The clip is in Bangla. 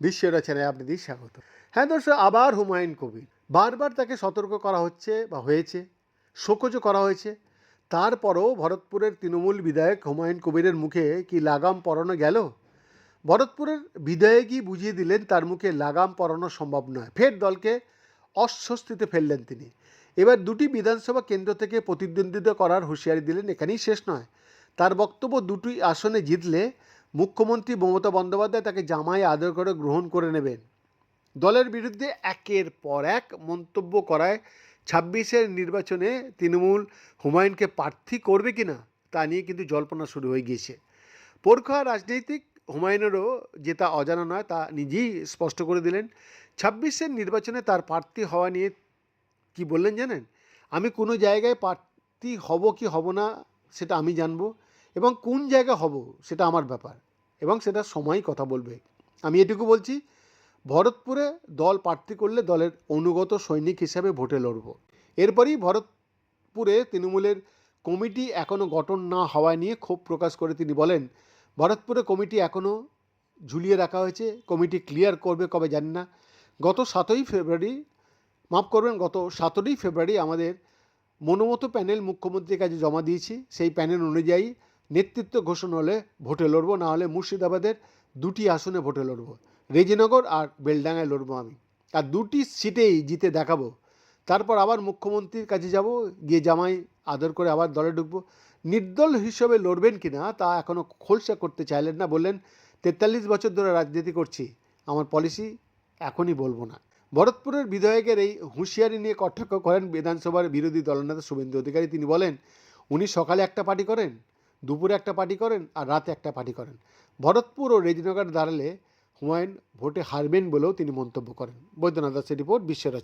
বিশ্ব রচনায় আপনাদের স্বাগত। হ্যাঁ দর্শক, আবার হুমায়ুন কবির। বারবার তাকে সতর্ক করা হচ্ছে বা হয়েছে শোকজও করা হয়েছে। তারপরও ভরতপুরের তৃণমূল বিধায়ক হুমায়ুন কবিরের মুখে কি লাগাম পরানো গেল? ভরতপুরের বিধায়কই বুঝিয়ে দিলেন তার মুখে লাগাম পরানো সম্ভব নয়। ফের দলকে অস্বস্তিতে ফেললেন তিনি। এবার দুটি বিধানসভা কেন্দ্র থেকে প্রতিদ্বন্দ্বিতা করার হুঁশিয়ারি দিলেন, এখানেই শেষ নয়। তার বক্তব্য দুটি আসনে জিতলে মুখ্যমন্ত্রী মমতা বন্দ্যোপাধ্যায় তাকে জামাই আদর করে গ্রহণ করে নেবেন। দলের বিরুদ্ধে একের পর এক মন্তব্য করায় ছাব্বিশের নির্বাচনে তৃণমূল হুমায়ুনকে প্রার্থী করবে কি না তা নিয়ে কিন্তু জল্পনা শুরু হয়ে গিয়েছে। পরখা রাজনৈতিক হুমায়ুনেরও যে তা অজানা নয় তা নিজেই স্পষ্ট করে দিলেন। ছাব্বিশের নির্বাচনে তার প্রার্থী হওয়া নিয়ে কি বললেন জানেন? আমি কোনো জায়গায় প্রার্থী হব কি হব না সেটা আমি জানব। এবং কোন জায়গা হব সেটা আমার ব্যাপার এবং সেটা সময় কথা বলবে। আমি এটুকু বলছি, ভরতপুরে দল প্রার্থী করলে দলের অনুগত সৈনিক হিসাবে ভোটে লড়ব। এরপরই ভরতপুরে তৃণমূলের কমিটি এখনও গঠন না হওয়া নিয়ে ক্ষোভ প্রকাশ করে তিনি বলেন, ভরতপুরে কমিটি এখনও ঝুলিয়ে রাখা হয়েছে। কমিটি ক্লিয়ার করবে কবে জানি না। গত সাতই ফেব্রুয়ারি, মাফ করবেন, গত সতেরোই ফেব্রুয়ারি আমাদের মনোমতো প্যানেল মুখ্যমন্ত্রীর কাছে জমা দিয়েছি। সেই প্যানেল অনুযায়ী নেতৃত্ব ঘোষণা হলে ভোটে লড়বো, না হলে মুর্শিদাবাদের দুটি আসনে ভোটে লড়বো। রেজিনগর আর বেলডাঙ্গায় লড়বো আমি। আর দুটি সিটেই জিতে দেখাবো। তারপর আবার মুখ্যমন্ত্রীর কাছে যাব, গিয়ে জামাই আদর করে আবার দলে ঢুকবো। নির্দল হিসেবে লড়বেন কি না তা এখনও খোলসা করতে চাইলেন না বললেন, তেতাল্লিশ বছর ধরে রাজনীতি করছি, আমার পলিসি এখনই বলব না। ভরতপুরের বিধায়কের এই হুঁশিয়ারি নিয়ে কটাক্ষ করেন বিধানসভার বিরোধী দলনেতা শুভেন্দু অধিকারী। তিনি বলেন, উনি সকালে একটা পার্টি করেন দুপুরে একটা পার্টি করেন আর রাতে একটা পার্টি করেন। ভরতপুর ও রেজিনগর দাঁড়ালে হুমায়ুন ভোটে হারবেন বলেও তিনি মন্তব্য করেন। বৈদ্যনাথ দাসের রিপোর্ট বিশ্বরচনা